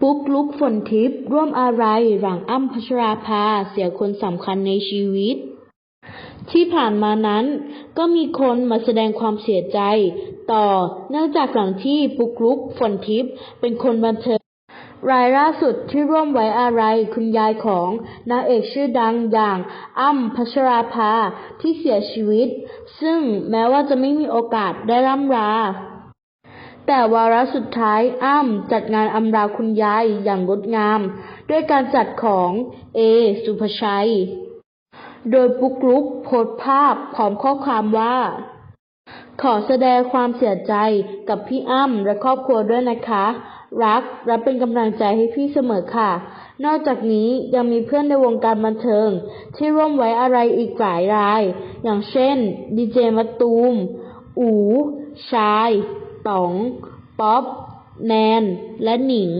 ปุ๊กลุกฝนทิพย์ร่วมอะไรหลังอ้ำพัชราภาเสียคนสำคัญในชีวิต ที่ผ่านมานั้นก็มีคนมาแสดงความเสียใจ ต่อเนื่องจากหลังที่ปุ๊กลุกฝนทิพย์เป็นคนบันเทิงรายล่าสุดที่ร่วมไว้อาลัยคุณยายของนางเอกชื่อดังอย่างอ้ำพัชราภาที่เสียชีวิต ซึ่งแม้ว่าจะไม่มีโอกาสได้ร่ำลา แต่วาระสุดท้ายอ้ำจัดงานอำลาคุณยายอย่างงดงาม ด้วยการจัดของเอ สุภชัย โดยปุ๊กลุกโพสภาพพร้อมข้อความว่า ขอแสดงความเสียใจกับพี่อ้ำและครอบครัวด้วยนะคะ รักและเป็นกำลังใจให้พี่เสมอค่ะ นอกจากนี้ยังมีเพื่อนในวงการบันเทิง ที่ร่วมไว้อะไรอีกหลายราย อย่างเช่นดีเจมะตูม อู ชาย ต๋อง ป๊อป แนน และหนิง